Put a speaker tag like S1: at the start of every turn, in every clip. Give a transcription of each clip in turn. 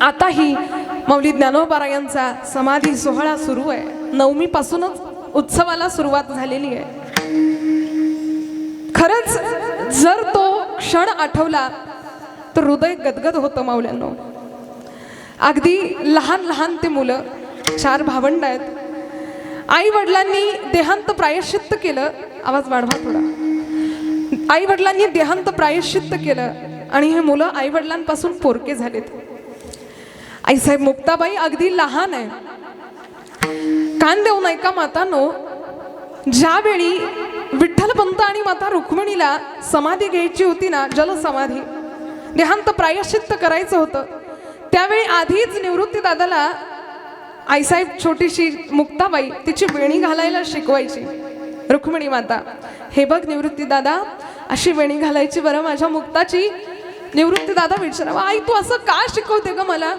S1: आताही मौली ज्ञानोबारायांचा समाधी सोहळा सुरू आहे. नवमीपासूनच उत्सवाला सुरुवात झालेली आहे. खरंच जर तो क्षण आठवला तर हृदय गदगद होतं माऊल्यांनो. अगदी लहान लहान ते मुलं चार भावंड आहेत. आई वडिलांनी देहांत प्रायश्चित्त केलं आवाज वाढवा थोडा. आई वडिलांनी देहांत प्रायश्चित्त केलं आणि हे मुलं आई वडिलांपासून पोरके झालेत. आईसाहेब मुक्ताबाई अगदी लहान आहे. कान देऊ नये का मातानो. ज्यावेळी विठ्ठलपंत आणि माता रुक्मिणीला समाधी घ्यायची होती ना जलसमाधी देहांत प्रायश्चित्त करायचं होतं त्यावेळी आधीच निवृत्ती दादाला आईसाहेब छोटीशी मुक्ताबाई तिची वेणी घालायला शिकवायची. रुक्मिणी माता हे बघ निवृत्ती दादा अशी वेणी घालायची बरं माझ्या मुक्ताची. निवृत्ती दादा विचारावा आई तू असं का शिकवते ग मला?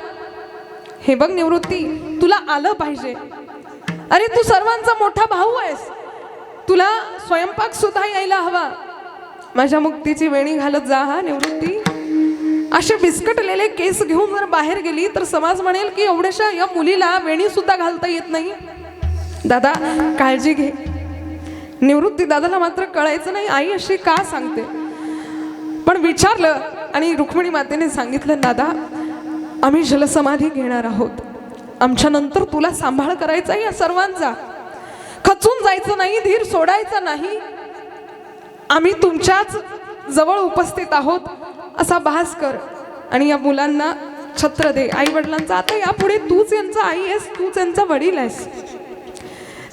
S1: हे बघ निवृत्ती तुला आलं पाहिजे. अरे तू सर्वांचा मोठा भाऊ आहेस. तुला स्वयंपाक सुद्धा यायला हवा. माझ्या मुक्तीची वेणी घालत जा हा निवृत्ती. असे बिस्कटलेले केस घेऊन जर बाहेर गेली तर समाज म्हणेल की एवढ्याशा या मुलीला वेणी सुद्धा घालता येत नाही. दादा काळजी घे. निवृत्ती दादाला मात्र कळायचं नाही आई अशी का सांगते? पण विचारलं आणि रुक्मिणी मातेने सांगितलं दादा आम्ही जलसमाधी घेणार आहोत. आमच्यानंतर तुला सांभाळ करायचा या सर्वांचा. खचून जायचं नाही धीर सोडायचा नाही. आम्ही तुमच्याच जवळ उपस्थित आहोत असा भास कर. आणि या मुलांना छत्र दे. आई वडिलांचा आता यापुढे तूच यांचा आई आहेस तूच यांचा वडील आहेस.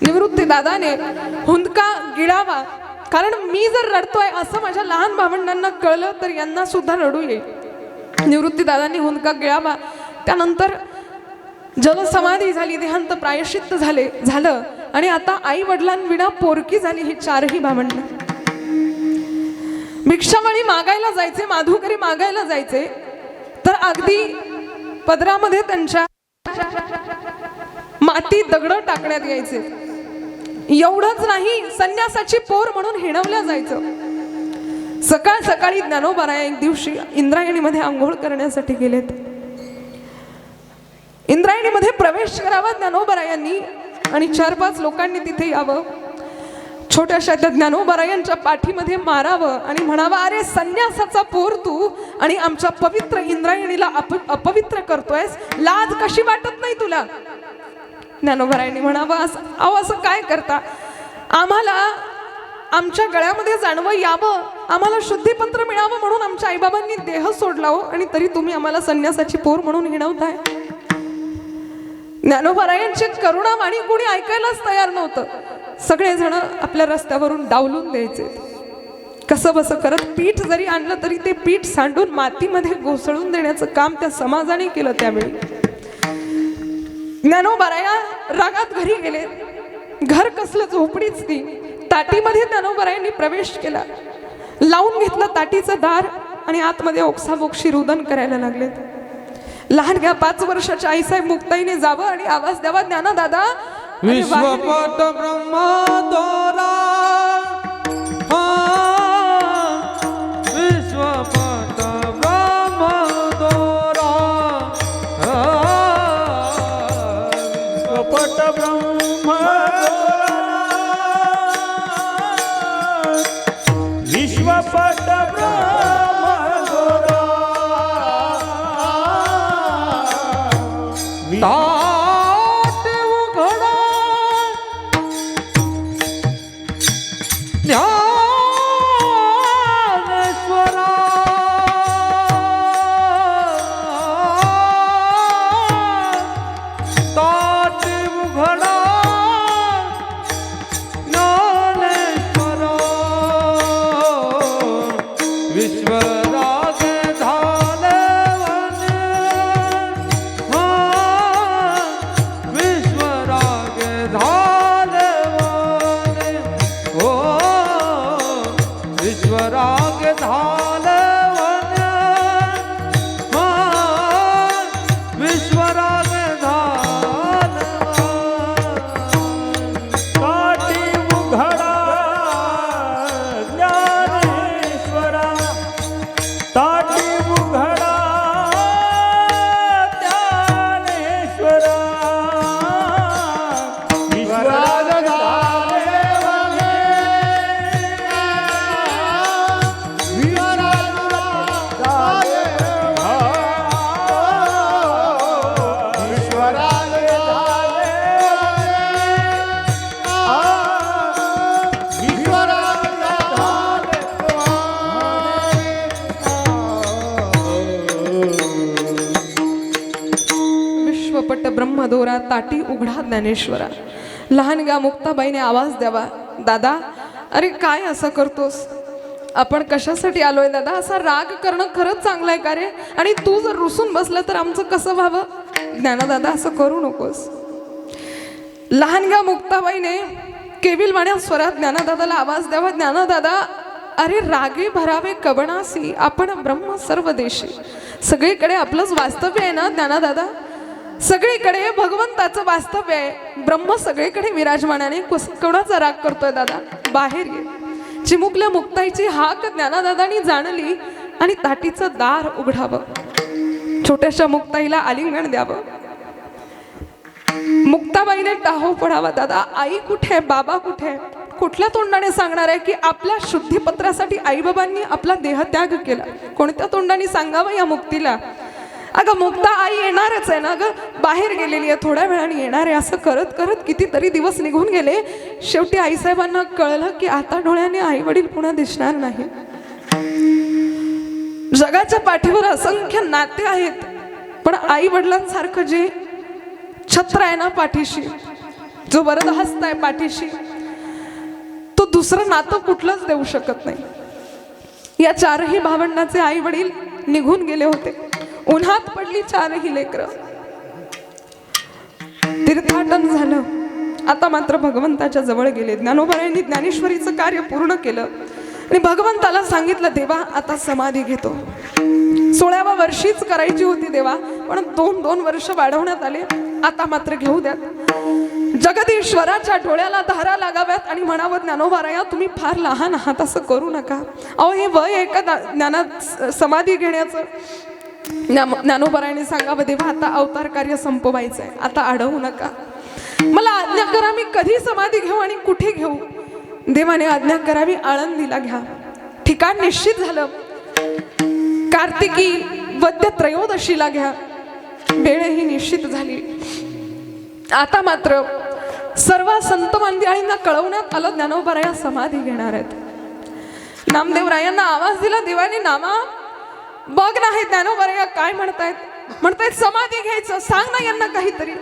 S1: निवृत्ती दादाने हुंदका गिळावा. कारण मी जर रडतोय असं माझ्या लहान भावंडांना कळलं तर यांना सुद्धा रडू येईल निवृत्ती दादांनी हुंदका गिळावा त्यानंतर जलसमाधी झाली देहांत प्रायश्चित्त झाले झालं. आणि आता आई वडिलांविना पोरकी झाली ही चारही भावंड. भिक्षावळी मागायला जायचे माधुकरी मागायला जायचे तर अगदी पदरामध्ये त्यांच्या माती दगड टाकण्यात यायचे. एवढंच नाही संन्यासाची पोर म्हणून हिणवल्या जायचं. सकाळ सकाळी ज्ञानोबारा एक दिवशी इंद्रायणीमध्ये आंघोळ करण्यासाठी गेलेत. इंद्रायणीमध्ये प्रवेश करावा ज्ञानोबरायांनी आणि चार पाच लोकांनी तिथे यावं. छोट्याशा त्या ज्ञानोबरायांच्या पाठीमध्ये मारावं आणि म्हणावं अरे संन्यासाचा पोर तू आणि आमच्या पवित्र इंद्रायणीला अप अपवित्र करतोयस. लाज कशी वाटत नाही तुला? ज्ञानोबरायांनी म्हणावं असं अहो असं काय करता? आम्हाला आमच्या गळ्यामध्ये जाणवं यावं आम्हाला शुद्धीपत्र मिळावं म्हणून आमच्या आईबाबांनी देह सोडला हो आणि तरी तुम्ही आम्हाला संन्यासाची पोर म्हणून हिणवताय. ज्ञानोबारायांची करुणावाणी कोणी ऐकायलाच तयार नव्हतं. सगळेजण आपल्या रस्त्यावरून डावलून द्यायचे. कसं बसं करत पीठ जरी आणलं तरी ते पीठ सांडून मातीमध्ये घोसळून देण्याचं काम त्या समाजाने केलं त्यावेळी. ज्ञानोबाराया रागात घरी गेले. घर कसलं झोपडीच ती. ताटीमध्ये ज्ञानोबारायांनी प्रवेश केला. लावून घेतलं ताटीचं दार आणि आतमध्ये ओक्साबोक्षी रुदन करायला लागलेत. लहान घ्या पाच वर्षाच्या आईसाहेब मुक्ताईने जावं आणि आवाज द्यावा ज्ञाना दादा आणि बाहेर ये.
S2: विश्वपट ब्रह्मदोरा हा ज्ञानेश्वरा.
S1: लहान गा मुक्ताबाईने आवाज द्यावा दादा अरे काय असं करतोस? आपण कशासाठी आलोय दादा? असा राग करणं खरंच चांगलं आहे का रे? आणि तू जर रुसून बसलं तर आमचं कसं व्हावं? ज्ञानदादा असं करू नकोस. लहानग्या मुक्ताबाईने केविलवाण्या स्वरात ज्ञानदादाला आवाज द्यावा ज्ञानदादा अरे रागे भरावे कबणासी आपण ब्रह्म सर्व देशी सगळीकडे आपलंच वास्तव्य आहे ना ज्ञानदादा सगळीकडे भगवंताचं वास्तव्य आहे. ब्रह्म सगळीकडे विराजमानाने कुस- कोणाचा राग करतोय दादा? बाहेर ये. चिमुकल्या मुक्ताईची हाक ज्ञानादादानी जाणली आणि ताटीचं दार उघडावं. छोट्याशा मुक्ताईला आलिंगण द्यावं. मुक्ताबाईने टाहो पडावा दादा. आई कुठे आहे? बाबा कुठे आहे? कुठल्या तोंडाने सांगणार आहे की आपल्या शुद्धीपत्रासाठी आईबाबांनी आपला देह त्याग केला? कोणत्या तोंडाने सांगावं या मुक्तीला? अगं मुक्ता आई येणारच आहे ना अगं बाहेर गेलेली आहे थोड्या वेळाने येणार आहे. असं करत करत कितीतरी दिवस निघून गेले. शेवटी आईसाहेबांना कळलं की आता डोळ्याने आई वडील पुन्हा दिसणार नाही. जगाच्या पाठीवर असंख्य नाते आहेत. पण आई वडिलांसारखं जे छत्र आहे ना पाठीशी जो वरद हस्त आहे पाठीशी तो दुसरं नातं कुठलंच देऊ शकत नाही. या चारही भावंडाचे आई वडील निघून गेले होते. उन्हात पडली चारही लेकरं. तीर्थाटन झालं. आता मात्र भगवंताच्या जवळ गेले. ज्ञानोबरायांनी ज्ञानेश्वरीचं कार्य पूर्ण केलं. आणि भगवंताला सांगितलं देवा आता समाधी घेतो. सोळाव्या वर्षीच करायची होती देवा पण दोन दोन वर्ष वाढवण्यात आले. आता मात्र घेऊ द्यात. जगदीश्वराच्या डोळ्याला धारा लागाव्यात आणि म्हणावं ज्ञानोबाराया तुम्ही फार लहान आहात असं करू नका. अहो हे वय आहे ज्ञानात समाधी घेण्याचं ज्ञा- सांगा सांगावं देवा आता अवतार कार्य संपवायचं आहे आता अडवू नका. मला आज्ञा करा मी कधी समाधी घेऊ आणि कुठे घेऊ? देवाने आज्ञा करावी आळंदीला घ्या. ठिकाण निश्चित झालं. कार्तिकी वद्य त्रयोदशीला घ्या. वेळही निश्चित झाली. आता मात्र सर्व संत मंदिरांना कळवण्यात आलं ज्ञानोबराया समाधी घेणार आहेत. नामदेवरायांना आवाज दिला देवाने नामा बघ ना हे ज्ञानोबराया काय म्हणतायत. म्हणतायत समाधी घ्यायचं. सांग ना यांना काहीतरी.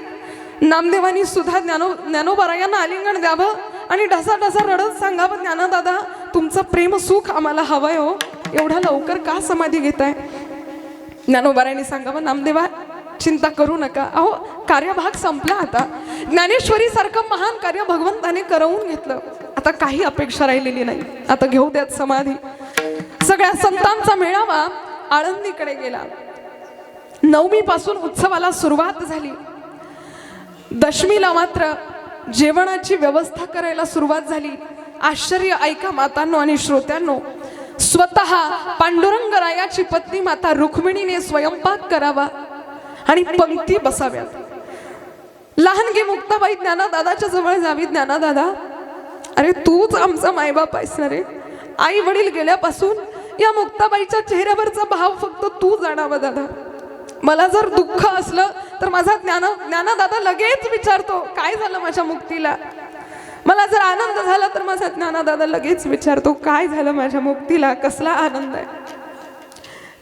S1: नामदेवानी सुद्धा ज्ञानो ज्ञानोबरायांना आलिंगण द्यावं आणि ढसा ढसा रडत सांगावं ज्ञानादादा तुमचं प्रेम सुख आम्हाला हवंय हो. एवढा लवकर का समाधी घेताय? ज्ञानोबारायांनी सांगावं नामदेवा चिंता करू नका. अहो कार्यभाग संपला आता. ज्ञानेश्वरी सारखं महान कार्य भगवंताने करवून घेतलं. आता काही अपेक्षा राहिलेली नाही. आता घेऊ द्यात समाधी. सगळ्या संतांचा मेळावा आळंदीकडे गेला. नवमी पासून उत्सवाला सुरुवात झाली. दशमीला मात्र जेवणाची व्यवस्था करायला सुरुवात झाली. आश्चर्य ऐका मातांनो आणि श्रोत्यांनो स्वतः पांडुरंग रायाची पत्नी माता रुक्मिणीने स्वयंपाक करावा आणि पंक्ती बसाव्यात. लहानगी मुक्ताबाई ज्ञाना दादाच्या जवळ जावी. ज्ञाना दादा अरे तूच आमचा मायबाप आहेस ना रे? आई वडील गेल्यापासून या मुक्ताबाईच्या चेहऱ्यावरचा भाव फक्त तू जाणावा दादा. मला जर दुःख असलं तर माझा ज्ञान ज्ञानदादा लगेच विचारतो काय झालं माझ्या मुक्तीला? मला जर आनंद झाला तर माझा ज्ञानदादा लगेच विचारतो काय झालं माझ्या मुक्तीला? कसला आनंद आहे?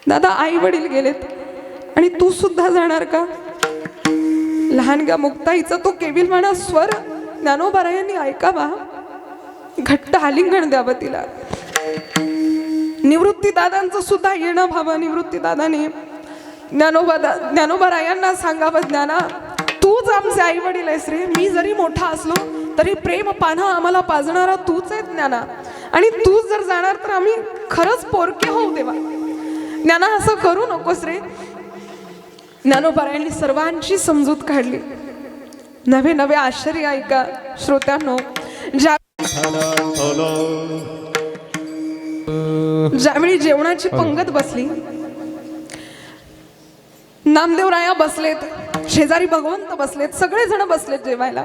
S1: दादा आई वडील गेलेत. आणि तू सुद्धा जाणार का? लहानग्या मुक्ताईचा तो केविल म्हणा स्वर ज्ञानोबारायांनी ऐकावा. घट्ट आलिंगण द्यावं तिला. निवृत्तीदादांचं सुद्धा येणं व्हावं निवृत्तीदादाने. ज्ञानोबा दा- ज्ञानोबारायांना सांगावं ज्ञाना तूच आमचे आई वडील आहेस रे. मी जरी मोठा असलो तरी प्रेम पानं आम्हाला पाजणारा तूच आहे ज्ञाना. आणि तूच जर जाणार तर आम्ही खरंच पोरके होऊ देवा. ज्ञाना असं करू नकोस रे. ज्ञानोबारायांनी सर्वांची समजूत काढली. नवे नवे आश्चर्य ऐका श्रोत्यांनो. ज्या ज्यावेळी जेवणाची पंगत बसली नामदेवराया बसलेत शेजारी भगवंत बसलेत सगळेजण बसलेत जेवायला.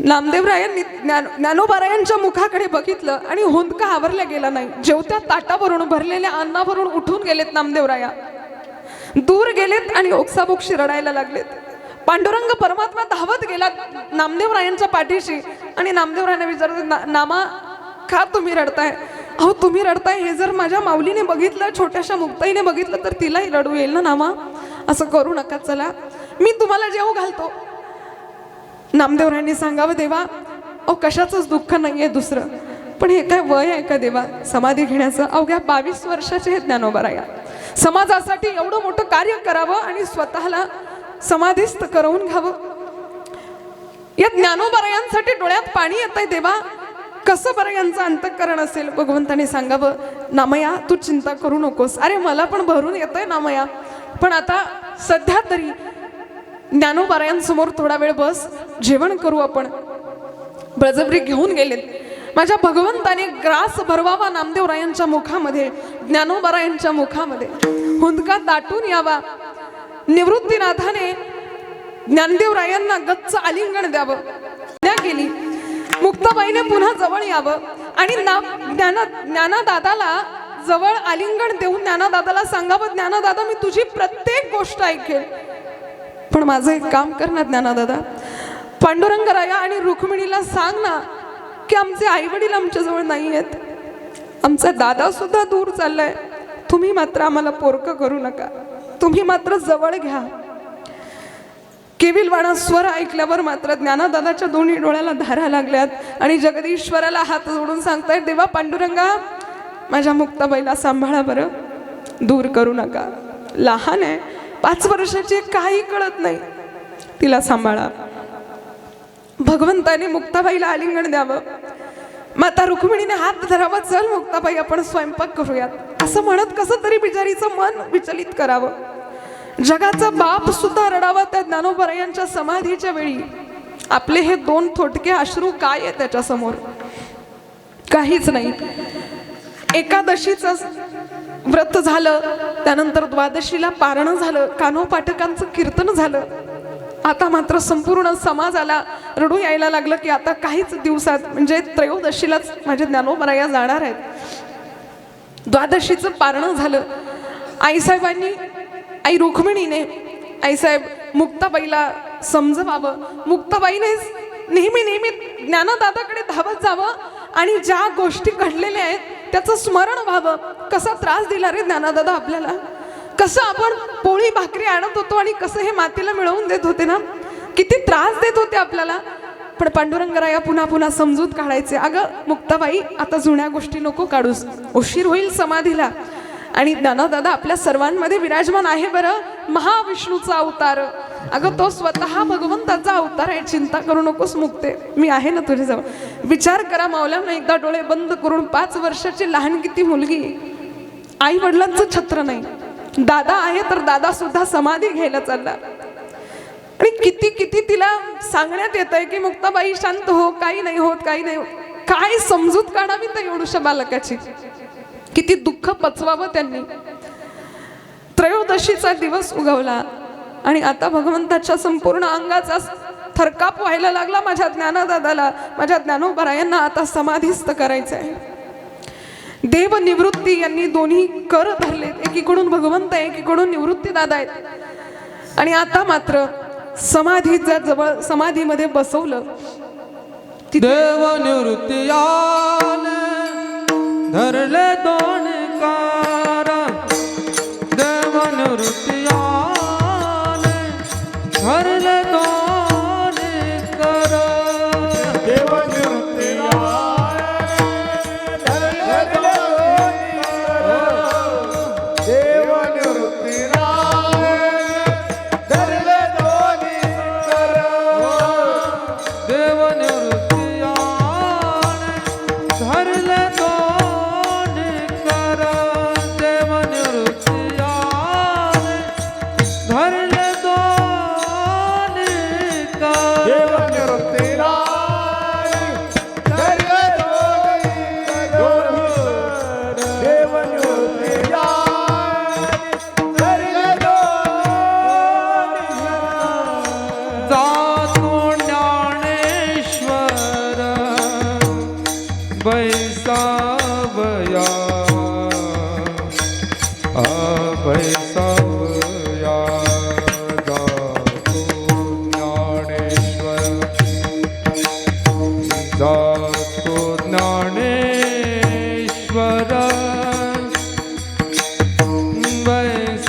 S1: नामदेवरायांनी ज्ञान ज्ञानोबारायांच्या मुखाकडे बघितलं आणि हुंदका आवरला गेला नाही. जेवत्या ताटावरून भरलेल्या अन्नावरून उठून गेलेत नामदेवराया दूर गेलेत आणि ओक्साबोक्षी रडायला लागलेत. पांडुरंग परमात्मा धावत गेला नामदेवरायांच्या पाठीशी आणि नामदेवरायांना विचारत "ना- नामा का तुम्ही रडताय? अहो तुम्ही रडताय. हे जर माझ्या माऊलीने बघितलं छोट्याशा मुक्ताईने बघितलं तर तिलाही रडू येईल ना नामा असं करू नका चला. मी तुम्हाला जेव घालतो. नामदेवरांनी सांगावं देवा अहो कशाचंच दुःख नाही आहे दुसरं. पण हे काय वय आहे का देवा? समाधी घेण्याचं. अवघ्या बावीस वर्षाचे हे ज्ञानोबराया. समाजासाठी एवढं मोठं कार्य करावं आणि स्वतःला समाधीस्थ करवून घ्यावं. या ज्ञानोबरायांसाठी डोळ्यात पाणी येत आहे देवा. कसं बरं यांचं अंतःकरण असेल? भगवंताने सांगावं नामया तू चिंता करू नकोस. अरे मला पण भरून येत आहे नामया. पण आता सध्या तरी ज्ञानोबारायांसमोर थोडा वेळ बस जेवण करू आपण. बळजबरी घेऊन गेलेत. माझ्या भगवंताने ग्रास भरवावा नामदेवरायांच्या मुखामध्ये ज्ञानोबारायांच्या मुखामध्ये. हुंदका दाटून यावा. निवृत्तीनाथाने ज्ञानदेवरायांना गच्च आलिंगण द्यावं. ज्ञा केली मुक्ताबाईने पुन्हा जवळ यावं. आणि ना ज्ञाना ज्ञानादादाला जवळ आलिंगण देऊन ज्ञानादादाला सांगावं ज्ञानादादा मी तुझी प्रत्येक गोष्ट ऐकेल पण माझं एक काम कर ना ज्ञानादादा. पांडुरंगराया आणि रुक्मिणीला सांग ना की आमचे आई वडील आमच्याजवळ नाही आहेत आमचा दादासुद्धा दूर चाललाय. तुम्ही मात्र आम्हाला पोरकं करू नका. तुम्ही मात्र जवळ घ्या. केविलवाणा स्वर ऐकल्यावर मात्र ज्ञानादादाच्या दोन्ही डोळ्याला धारा लागल्यात आणि जगदीश्वराला हात जोडून सांगतायत देवा पांडुरंगा माझ्या मुक्ताबाईला सांभाळा बरं. दूर करू नका. लहान आहे. पाच वर्षाची काही कळत नाही. तिला सांभाळा. भगवंताने मुक्ताबाईला आलिंगण द्यावं. माता रुक्मिणीने हात धरावा. चल मुक्ताबाई आपण स्वयंपाक करूयात. असं म्हणत कसं तरी बिचारीचं मन विचलित करावं. जगाचा बाप सुद्धा रडावा त्या ज्ञानोबरायांच्या समाधीच्या वेळी. आपले हे दोन थोटके अश्रू काय आहे त्याच्यासमोर काहीच नाही. एकादशीच व्रत झालं त्यानंतर द्वादशीला पारणं झालं कानोपाठकांचं कीर्तन झालं. आता मात्र संपूर्ण समाजाला रडू यायला लागलं की आता काहीच दिवसात म्हणजे त्रयोदशीलाच माझे ज्ञानोबराया जाणार आहेत. द्वादशीचं पारणं झालं. आईसाहेबांनी आई रुक्मिणीने आईसाहेब मुक्ताबाईला समजवावं. मुक्ताबाईने नेहमी नेहमी ज्ञानदादाकडे धावत जावं आणि ज्या गोष्टी घडलेल्या आहेत त्याचं स्मरण व्हावं. कसा त्रास दिला रे ज्ञानदादा आपल्याला? कसं आपण पोळी भाकरी आणत होतो आणि कसं हे मातीला मिळवून देत होते ना? किती त्रास देत होते आपल्याला. पण पांडुरंगराया पुन्हा पुन्हा समजूत काढायचे. अगं मुक्ताबाई आता जुन्या गोष्टी नको काढूस. उशीर होईल समाधीला. आणि ज्ञानदादा आपल्या सर्वांमध्ये विराजमान आहे बरं. महाविष्णूचा अवतार. अगं तो स्वतः भगवंताचा अवतार आहे. चिंता करू नकोस मुक्ते. मी आहे ना तुझ्याजवळ. विचार करा मावल्यानं एकदा डोळे बंद करून पाच वर्षाची लहान किती मुलगी. आई वडिलांचं छत्र नाही. दादा आहे तर दादा सुद्धा समाधी घ्यायला चालला. आणि किती किती तिला सांगण्यात येत आहे की मुक्ताबाई शांत हो. काही नाही होत काही नाही होत. काय समजूत काढावी तर एवढूशा बालकाची? किती दुःख पचवावं त्यांनी. त्रयोदशीचा दिवस उगवला आणि आता भगवंताच्या संपूर्ण अंगाचा थरकाप व्हायला लागला माझ्या ज्ञानदादाला. माझ्या ज्ञानोबरायांना आता समाधीस्थ करायचं आहे देव निवृत्ती यांनी दोन्ही कर धरलेत. एकीकडून भगवंत आहे एकीकडून निवृत्ती दादा आहेत. आणि आता मात्र समाधीच्या जवळ समाधीमध्ये बसवलं. तिथे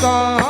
S2: Oh.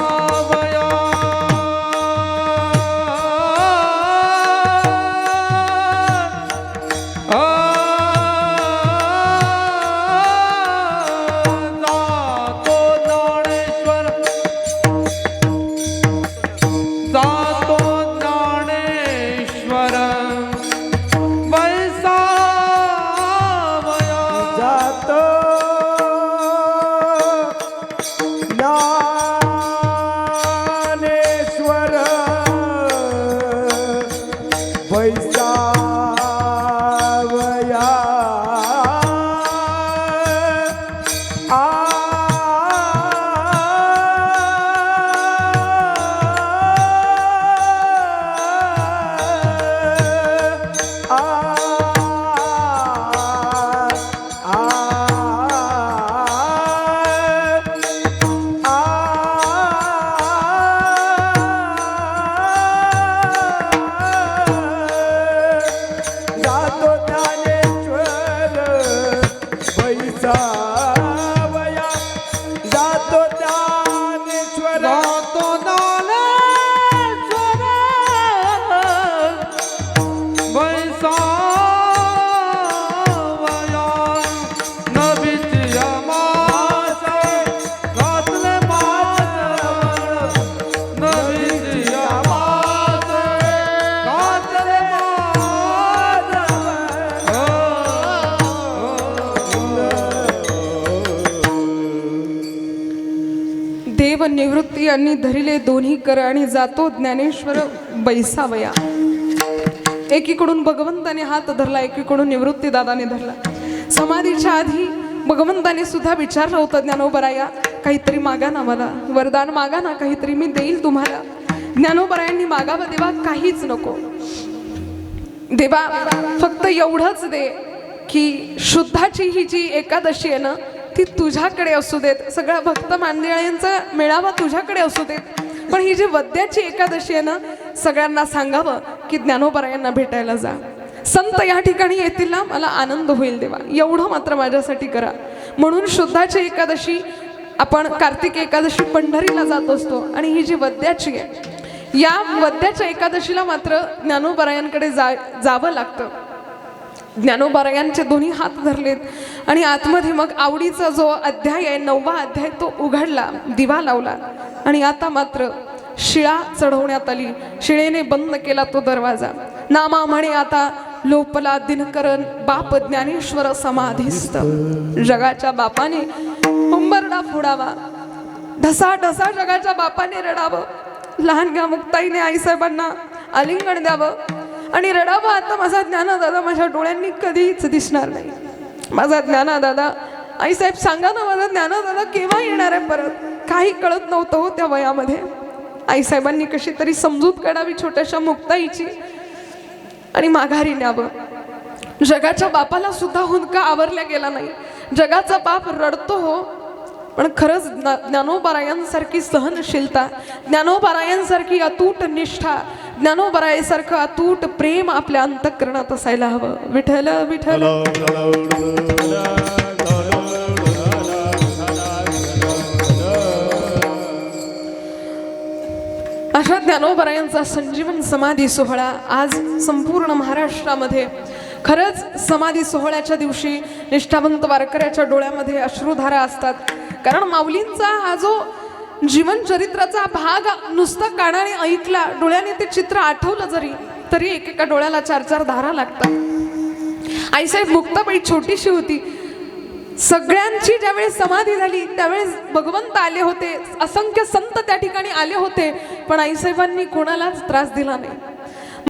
S2: त्यांनी धरिले
S1: दोन्ही कर आणि जातो ज्ञानेश्वर बैसावया. एकीकडून भगवंताने हात धरला एकीकडून निवृत्ती दादाने धरला. समाधीच्या आधी भगवंताने सुद्धा विचारलं होतं ज्ञानोबराया काहीतरी मागा ना मला. वरदान मागा ना काहीतरी मी देईल तुम्हाला. ज्ञानोबरायांनी मागावं देवा काहीच नको. देवा फक्त एवढंच दे की शुद्धाची ही जी एकादशी आहे ना ती तुझ्याकडे असू देत. सगळ्या भक्त मांदिळ्यांचा मेळावा तुझ्याकडे असू देत. पण ही जी वद्याची एकादशी आहे ना सगळ्यांना सांगावं की ज्ञानोबरायांना भेटायला जा. संत या ठिकाणी येतील ना मला आनंद होईल देवा. एवढं मात्र माझ्यासाठी करा. म्हणून शुद्धाची एकादशी आपण कार्तिक एकादशी पंढरीला जात असतो आणि ही जी वद्याची आहे या वद्याच्या एकादशीला मात्र ज्ञानोबरायांकडे जा जावं लागतं. ज्ञानोबरायांचे दोन्ही हात धरलेत. आणि आतमध्ये मग आवडीचा जो अध्याय आहे नववा अध्याय तो उघडला दिवा लावला. आणि आता मात्र शिळा चढवण्यात आली. शिळेने बंद केला तो दरवाजा. नामा म्हणे आता लोपला दिनकरण बाप ज्ञानेश्वर समाधीस्त जगाच्या बापाने उंबरडा फोडावा. ढसा ढसा जगाच्या बापाने रडावं. लहानग्या मुक्ताईने आईसाहेबांना आलिंगण द्यावं. आणि रडावं आता माझा ज्ञानदादा माझ्या डोळ्यांनी कधीच दिसणार नाही. माझा ज्ञानदादा आईसाहेब सांगा ना माझा ज्ञानदादा केव्हा येणार आहे परत? काही कळत नव्हतं हो त्या वयामध्ये. आईसाहेबांनी कशी तरी समजूत काढावी छोट्याशा मुक्ताईची आणि माघारी न्यावं. जगाच्या बापाला सुद्धा हुंदका आवरल्या गेला नाही. जगाचा बाप रडतो हो पण खरंच ज्ञा- ज्ञानोबरायांसारखी सहनशीलता ज्ञानोबारायांसारखी अतूट निष्ठा ज्ञानोबरायासारखं अतूट प्रेम आपल्या अंतःकरणात असायला हवं. विठल विठ्ठल. अशा ज्ञानोबरायांचा संजीवन समाधी सोहळा आज संपूर्ण महाराष्ट्रामध्ये खरंच समाधी सोहळ्याच्या दिवशी निष्ठावंत वारकऱ्याच्या डोळ्यामध्ये अश्रुधारा असतात. कारण माऊलींचा हा जो जीवन चरित्राचा भाग नुसता कानाने ऐकला डोळ्याने ते चित्र आठवलं जरी तरी एकेका डोळ्याला चार चार धारा लागतात. आईसाहेब मुक्ताबाई छोटीशी होती. सगळ्यांची ज्यावेळेस समाधी झाली त्यावेळेस भगवंत आले होते. असंख्य संत त्या ठिकाणी आले होते पण आईसाहेबांनी कोणालाच त्रास दिला नाही.